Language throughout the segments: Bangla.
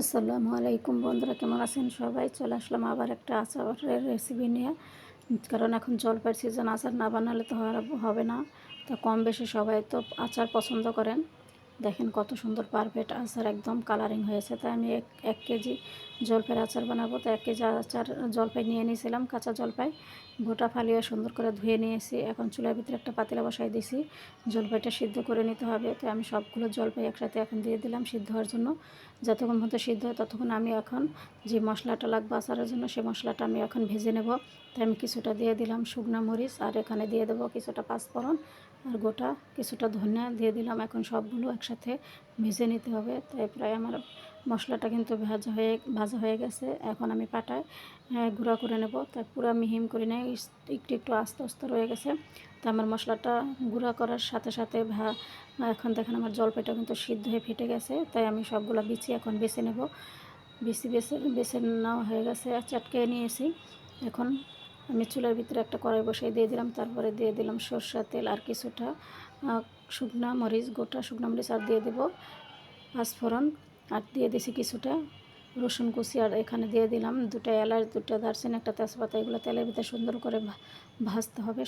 আসসালামু আলাইকুম বন্ধুরা, কেমন আছেন সবাই? চলে আসলাম আবার একটা আচারের রেসিপি নিয়ে। কারণ এখন জলপাই সিজন আচার না বানালে তো হবে না। তা কম বেশি সবাই তো আচার পছন্দ করেন। দেখেন কত সুন্দর পারফেক্ট আচার, একদম কালারিং হয়েছে। তাই আমি এক এক কেজি জলপাইয়ের আচার বানাবো। তো এক কেজি আচার জলপাই নিয়ে নিয়েছিলাম, কাঁচা জলপাই। গোটা ফালিয়ে সুন্দর করে ধুয়ে নিয়েছি। এখন চুলার ভিতরে একটা পাতিলা বসাই দিয়েছি জলপাইটা সিদ্ধ করে নিতে হবে। তো আমি সবগুলো জলপাই একসাথে এখন দিয়ে দিলাম সিদ্ধ হওয়ার জন্য। যতক্ষণ মতো সিদ্ধ হয় ততক্ষণ আমি এখন যে মশলাটা লাগবে আচারের জন্য সেই মশলাটা আমি এখন ভেজে নেব। তাই আমি কিছুটা দিয়ে দিলাম শুকনা মরিচ, আর এখানে দিয়ে দেবো কিছুটা পাঁচফোড়ন। আর গোটা কিছুটা ধনিয়া দিয়ে দিলাম। এখন সবগুলো একসাথে ভেজে নিতে হবে। তাই প্রায় আমার মশলাটা কিন্তু ভাজা হয়ে ভাজা হয়ে গেছে। এখন আমি পাটায় গুঁড়া করে নেব। তাই পুরো মিহিম করে নেই, একটু একটু আস্তে আস্তে রয়ে গেছে। তা আমার মশলাটা গুঁড়া করার সাথে সাথে ভা এখন দেখেন আমার জলপাইটা কিন্তু সিদ্ধ হয়ে ফেটে গেছে। তাই আমি সবগুলো বিচি এখন বেছে নেব। বিচি বেছে বেছে নেওয়া হয়ে গেছে, আর চাটকে নিয়েছি। এখন আমি চুলার ভিতরে একটা কড়াই বসাই দিয়ে দিলাম, তারপরে দিয়ে দিলাম সরষা তেল আর কিছুটা শুকনা মরিচ, গোটা শুকনা মরিচ আর দিয়ে দেবো পাঁচফোড়ন, আর দিয়ে দিছি কিছুটা রসুন কুচি, আর এখানে দিয়ে দিলাম দুটো এলাচ, দুটো দারচিনি, একটা তেজপাতা, এগুলো তেলের ভিতরে সুন্দর করে ভাজতে হবে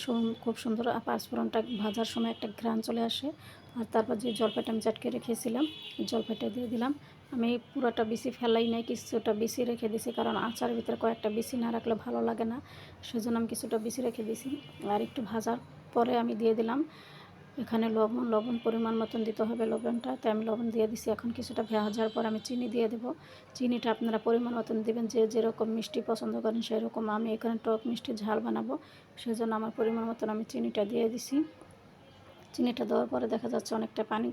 খুব সুন্দর আর পাঁচফোড়নটা ভাজার সময় একটা ঘ্রাণ চলে আসে, আর তারপর যে জলপাইটা আমি চাটকে রেখেছিলাম, জলপাইটা দিয়ে দিলাম আমি পুরোটা বেশি ফেলাই নাই, কিছুটা বেশি রেখে দিছি, কারণ আচার ভিতরে কয়েকটা বেশি না রাখলে ভালো লাগে না। সেজন্য আমি কিছুটা বেশি রেখে দিছি। আর একটু ভাজার পরে আমি দিয়ে দিলাম। এখানে লবণ লবণ পরিমাণ মতন দিতে হবে লবণটা। তাই আমি লবণ দিয়ে দিছি। এখন কিছুটা ভাজার পর আমি চিনি দিয়ে দেবো। চিনিটা আপনারা পরিমাণ মতন দেবেন। যে যেরকম মিষ্টি পছন্দ করেন সেরকম আমি এখানে টক মিষ্টি ঝাল বানাবো। সেজন্য আমার পরিমাণ মতন আমি চিনিটা দিয়ে দিছি। চিনিটা দেওয়ার পরে দেখা যাচ্ছে অনেকটা পানি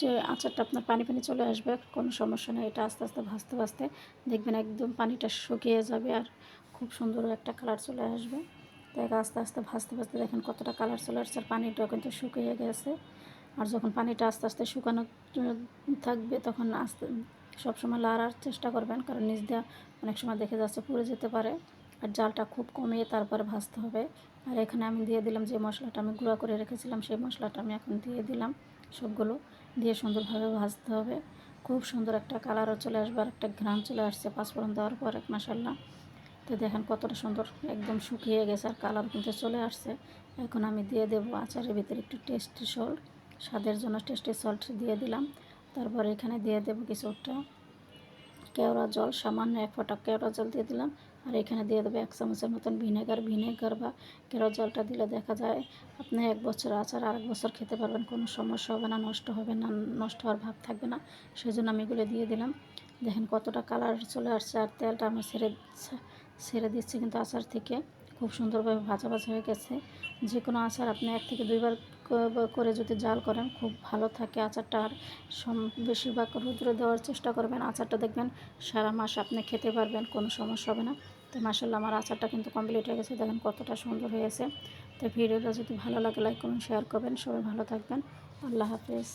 যে আচারটা আপনার পানি পানি চলে আসবে, কোনো সমস্যা নেই। এটা আস্তে আস্তে ভাজতে ভাজতে দেখবেন একদম পানিটা শুকিয়ে যাবে আর খুব সুন্দর একটা কালার চলে আসবে। তাই আস্তে আস্তে ভাজতে ভাজতে দেখেন কতটা কালার চলে আসছে আর পানিটা কিন্তু শুকিয়ে গেছে। আর যখন পানিটা আস্তে আস্তে শুকানো থাকবে তখন আস্তে, সবসময় লাড়ার চেষ্টা করবেন, কারণ নিচ দেওয়া অনেক সময় দেখে যাচ্ছে পুড়ে যেতে পারে। আর জালটা খুব কমিয়ে তারপরে ভাজতে হবে। আর এখানে আমি দিয়ে দিলাম যে মশলাটা আমি গুঁড়া করে রেখেছিলাম, সেই মশলাটা আমি এখন দিয়ে দিলাম সবগুলো। দিয়ে সুন্দরভাবে ভাজতে হবে। খুব সুন্দর একটা কালারও চলে আসবে আর একটা ঘ্রাম চলে আসছে পাঁচফোড়ন দেওয়ার পর, এক মশাল্লা তো দেখেন কতটা সুন্দর, একদম শুকিয়ে গেছে আর কালার কিন্তু চলে আসছে। এখন আমি দিয়ে দেবো আচারের ভিতরে একটু টেস্টি সল্ট, স্বাদের জন্য টেস্টি সল্ট দিয়ে দিলাম। তারপর এখানে দিয়ে দেবো কিছুটা কেওড়া জল, সামান্য এক ফোঁটা কেওড়া জল দিয়ে দিলাম। আর এখানে দিয়ে দেবো এক চামচের মতন ভিনেগার। ভিনেগার বা কেওড়া জলটা দিলে দেখা যায় আপনি এক বছর আচার আর এক বছর খেতে পারবেন, কোনো সমস্যা হবে না, নষ্ট হবে না, নষ্ট হওয়ার ভাব থাকবে না। সেই জন্য আমি এগুলো দিয়ে দিলাম। দেখেন কতটা কালার চলে আসছে আর তেলটা আমার ছেড়ে ছেড়ে দিচ্ছে কিন্তু আচার থেকে। খুব সুন্দরভাবে ভাজা ভাজা হয়ে গেছে। যে কোনো আচার আপনি এক থেকে দুইবার করে যদি জাল করেন, খুব ভালো থাকে আচারটা। আর সম, বেশিরভাগ রুদ্র দেওয়ার চেষ্টা করবেন, আচারটা দেখবেন সারা মাস আপনি খেতে পারবেন, কোনো সমস্যা হবে না। তো মাসাল্লাহ আমার আচারটা কিন্তু কমপ্লিট হয়ে গেছে, দেখেন কতটা সুন্দর হয়েছে তো ভিডিওটা যদি ভালো লাগে লাইক করুন শেয়ার করবেন। সবাই ভালো থাকবেন। আল্লাহ হাফেজ।